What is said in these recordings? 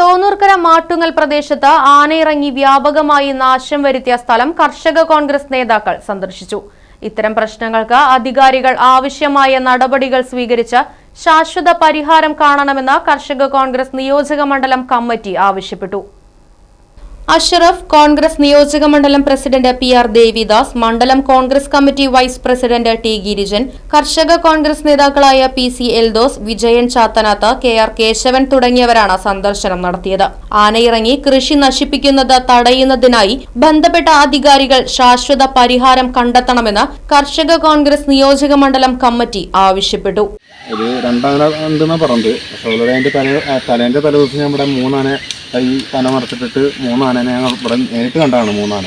Thonnurkkara Mattungal പ്രദേശത്ത് ആനയിറങ്ങി വ്യാപകമായി നാശം വരുത്തിയ സ്ഥലം കർഷക കോൺഗ്രസ് നേതാക്കൾ സന്ദർശിച്ചു. ഇത്തരം പ്രശ്നങ്ങൾക്ക് അധികാരികൾ ആവശ്യമായ നടപടികൾ സ്വീകരിച്ച് ശാശ്വത പരിഹാരം കാണണമെന്ന് കർഷക കോൺഗ്രസ് നിയോജക മണ്ഡലം കമ്മിറ്റി ആവശ്യപ്പെട്ടു. അഷറഫ് കോൺഗ്രസ് നിയോജക മണ്ഡലം പ്രസിഡന്റ് പി ആർ ദേവിദാസ് മണ്ഡലം Congress committee vice president T Girijan കർഷക കോൺഗ്രസ് നേതാക്കളായ P C Eldhose Vijayan Chathanath K R Kesavan തുടങ്ങിയവരാണ് സന്ദർശനം നടത്തിയത്. ആനയിറങ്ങി കൃഷി നശിപ്പിക്കുന്നത് തടയുന്നതിനായി ബന്ധപ്പെട്ട അധികാരികൾ ശാശ്വത പരിഹാരം കണ്ടെത്തണമെന്ന് കർഷക കോൺഗ്രസ് നിയോജക മണ്ഡലം കമ്മിറ്റി ആവശ്യപ്പെട്ടു. ഒരു രണ്ടാന ഉണ്ടെന്നാണ് പറഞ്ഞത്? പക്ഷേ അതിന്റെ തല തലേന്റെ തലേ ദിവസം ഇവിടെ മൂന്നാനെ ഈ പന മറച്ചിട്ടിട്ട് മൂന്നാനെ ഞങ്ങൾ ഇവിടെ നേരിട്ട് കണ്ടാണ് മൂന്നാന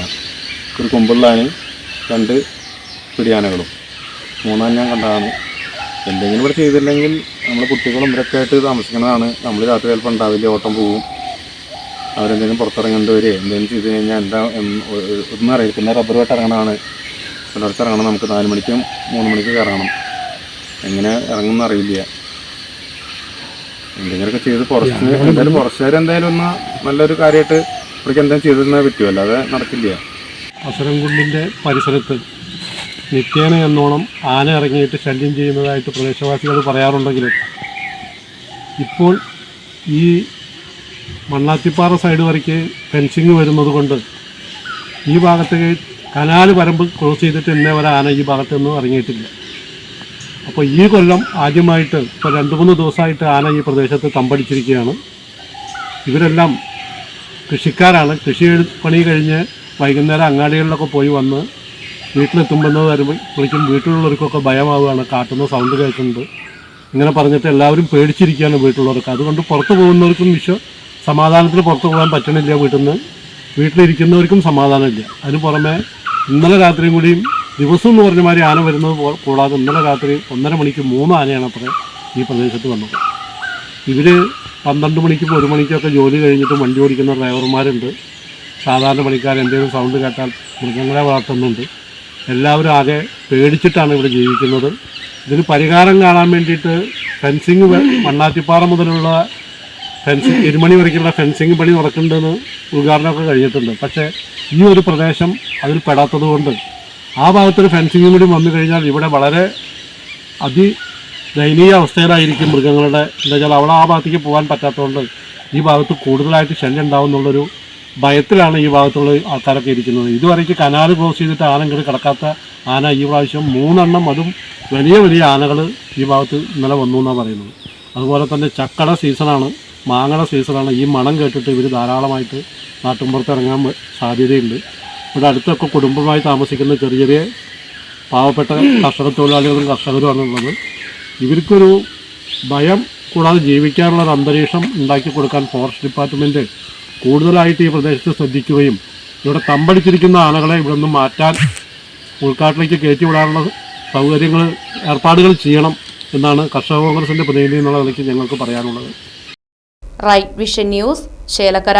ഒരു കുമ്പിള്ളാനും രണ്ട് പിടിയാനകളും മൂന്നാന ഞാൻ കണ്ടതാണ്. എന്തെങ്കിലും ഇവിടെ ചെയ്തില്ലെങ്കിൽ നമ്മൾ കുട്ടികളും ഇവരൊക്കെ ആയിട്ട് താമസിക്കുന്നതാണ്. നമ്മൾ രാത്രി ചിലപ്പോൾ ഉണ്ടാവില്ല ഓട്ടം പോവും. അവരെന്തെങ്കിലും പുറത്തിറങ്ങേണ്ടി വരെ എന്തെങ്കിലും ചെയ്ത് കഴിഞ്ഞാൽ എന്താ ഒന്നും അറിയില്ല. പിന്നെ റബ്ബർ വെട്ട് ഇറങ്ങണതാണ്. പുലർച്ചെ ഇറങ്ങണം നമുക്ക് നാല് മണിക്കും മൂന്ന് മണിക്കും ഇറങ്ങണം എങ്ങനെ ഇറങ്ങുമെന്ന് അറിയില്ല. എന്തെങ്കിലുമൊക്കെ ചെയ്ത് ഫോറസ്റ്റ് എന്തായാലും ഫോറസ്റ്റുകാർ എന്തായാലും ഒന്ന് നല്ലൊരു കാര്യമായിട്ട് ഇവിടേക്ക് എന്തെങ്കിലും ചെയ്തിരുന്നാൽ പറ്റുമോ? അല്ലാതെ നടക്കില്ല. അസരംകുണ്ടിന്റെ പരിസരത്ത് നിത്യേന എന്നോണം ആന ഇറങ്ങിയിട്ട് ശല്യം ചെയ്യുന്നതായിട്ട് പ്രദേശവാസികൾ പറയാറുണ്ടെങ്കിലും ഇപ്പോൾ ഈ മണ്ണാത്തിപ്പാറ സൈഡ് വരയ്ക്ക് ഫെൻസിങ് വരുന്നത് കൊണ്ട് ഈ ഭാഗത്തേക്ക് കനാല് വരമ്പ് ക്രോസ് ചെയ്തിട്ട് ഇന്നേ വരെ ആന ഈ ഭാഗത്തൊന്നും നിന്നും ഇറങ്ങിയിട്ടില്ല. അപ്പോൾ ഈ കൊല്ലം ആദ്യമായിട്ട് ഇപ്പോൾ രണ്ട് മൂന്ന് ദിവസമായിട്ട് ആന ഈ പ്രദേശത്ത് തമ്പടിച്ചിരിക്കുകയാണ്. ഇവരെല്ലാം കൃഷിക്കാരാണ്. കൃഷി പണി കഴിഞ്ഞ് വൈകുന്നേരം അങ്ങാടികളിലൊക്കെ പോയി വന്ന് വീട്ടിലെത്തുമ്പോൾ വരുമ്പോൾ വിളിക്കും വീട്ടിലുള്ളവർക്കൊക്കെ ഭയമാവുകയാണ്. കാട്ടുന്ന സൗണ്ട് കേൾക്കുന്നത് ഇങ്ങനെ പറഞ്ഞിട്ട് എല്ലാവരും പേടിച്ചിരിക്കുകയാണ് വീട്ടിലുള്ളവർക്ക്. അതുകൊണ്ട് പുറത്ത് പോകുന്നവർക്കും വിശ്വ സമാധാനത്തിൽ പുറത്ത് പോകാൻ പറ്റണില്ല വീട്ടിൽ നിന്ന്. വീട്ടിലിരിക്കുന്നവർക്കും സമാധാനമില്ല. അതിന് പുറമെ ഇന്നലെ രാത്രിയും കൂടിയും ദിവസം എന്ന് പറഞ്ഞ മാതിരി ആന വരുന്നത് കൂടാതെ ഇന്നലെ രാത്രി ഒന്നര മണിക്ക് മൂന്ന് ആനയാണ് അത്ര ഈ പ്രദേശത്ത് വന്നത്. ഇവർ പന്ത്രണ്ട് മണിക്കും ഒരു മണിക്കൊക്കെ ജോലി കഴിഞ്ഞിട്ട് വണ്ടി ഓടിക്കുന്ന ഡ്രൈവർമാരുണ്ട്. സാധാരണ പണിക്കാർ എന്തെങ്കിലും സൗണ്ട് കേട്ടാൽ മൃഗങ്ങളെ വളർത്തുന്നുണ്ട്. എല്ലാവരും ആകെ പേടിച്ചിട്ടാണ് ഇവിടെ ജീവിക്കുന്നത്. ഇതിന് പരിഹാരം കാണാൻ വേണ്ടിയിട്ട് ഫെൻസിങ് മണ്ണാത്തിപ്പാറ മുതലുള്ള ഫെൻസിങ് ഇരുമണി വരയ്ക്കുള്ള ഫെൻസിങ് പണി നടക്കുന്നുണ്ടെന്ന് ഉദ്ഘാടനമൊക്കെ കഴിഞ്ഞിട്ടുണ്ട്. പക്ഷേ ഈ ഒരു പ്രദേശം അതിൽ പെടാത്തത് കൊണ്ട് ആ ഭാഗത്തൊരു ഫെൻസിങ് കൂടി വന്നു കഴിഞ്ഞാൽ ഇവിടെ വളരെ അതി ദയനീയ അവസ്ഥയിലായിരിക്കും മൃഗങ്ങളുടെ എന്താ വെച്ചാൽ അവിടെ ആ ഭാഗത്തേക്ക് പോകാൻ പറ്റാത്തതുകൊണ്ട് ഈ ഭാഗത്ത് കൂടുതലായിട്ട് ശല്യം ഉണ്ടാവും എന്നുള്ളൊരു ഭയത്തിലാണ് ഈ ഭാഗത്തുള്ള ആൾക്കാരൊക്കെ ഇരിക്കുന്നത്. ഇതുവരേക്ക് കനാൽ ക്രോസ് ചെയ്തിട്ട് ആന ഇങ്ങോട്ട് കിടക്കാത്ത ആന ഈ പ്രാവശ്യം മൂന്നെണ്ണം അതും വലിയ വലിയ ആനകൾ ഈ ഭാഗത്ത് ഇന്നലെ വന്നു എന്നാണ് പറയുന്നത്. അതുപോലെ തന്നെ ചക്കട സീസണാണ് മാങ്ങയുടെ സീസണാണ്. ഈ മണം കേട്ടിട്ട് ഇവർ ധാരാളമായിട്ട് നാട്ടുമ്പുറത്ത് ഇറങ്ങാൻ സാധ്യതയുണ്ട്. ഇവിടെ അടുത്തൊക്കെ കുടുംബമായി താമസിക്കുന്ന ചെറിയ ചെറിയ പാവപ്പെട്ട കർഷക തൊഴിലാളികളും കർഷകരുമാണ് ഉള്ളത് ഇവർക്കൊരു ഭയം കൂടാതെ ജീവിക്കാനുള്ള ഒരു അന്തരീക്ഷം ഉണ്ടാക്കി കൊടുക്കാൻ ഫോറസ്റ്റ് ഡിപ്പാർട്ട്മെന്റ് കൂടുതലായിട്ട് ഈ പ്രദേശത്ത് ശ്രദ്ധിക്കുകയും ഇവിടെ തമ്പടിച്ചിരിക്കുന്ന ആനകളെ ഇവിടെ നിന്ന് മാറ്റാൻ ഉൾക്കാട്ടിലേക്ക് കയറ്റി വിടാനുള്ള സൗകര്യങ്ങൾ ഏർപ്പാടുകൾ ചെയ്യണം എന്നാണ് കർഷക കോൺഗ്രസിന്റെ പ്രതിനിധി എന്നുള്ള നിലയ്ക്ക് ഞങ്ങൾക്ക് പറയാനുള്ളത്. Right vision news Chelakkara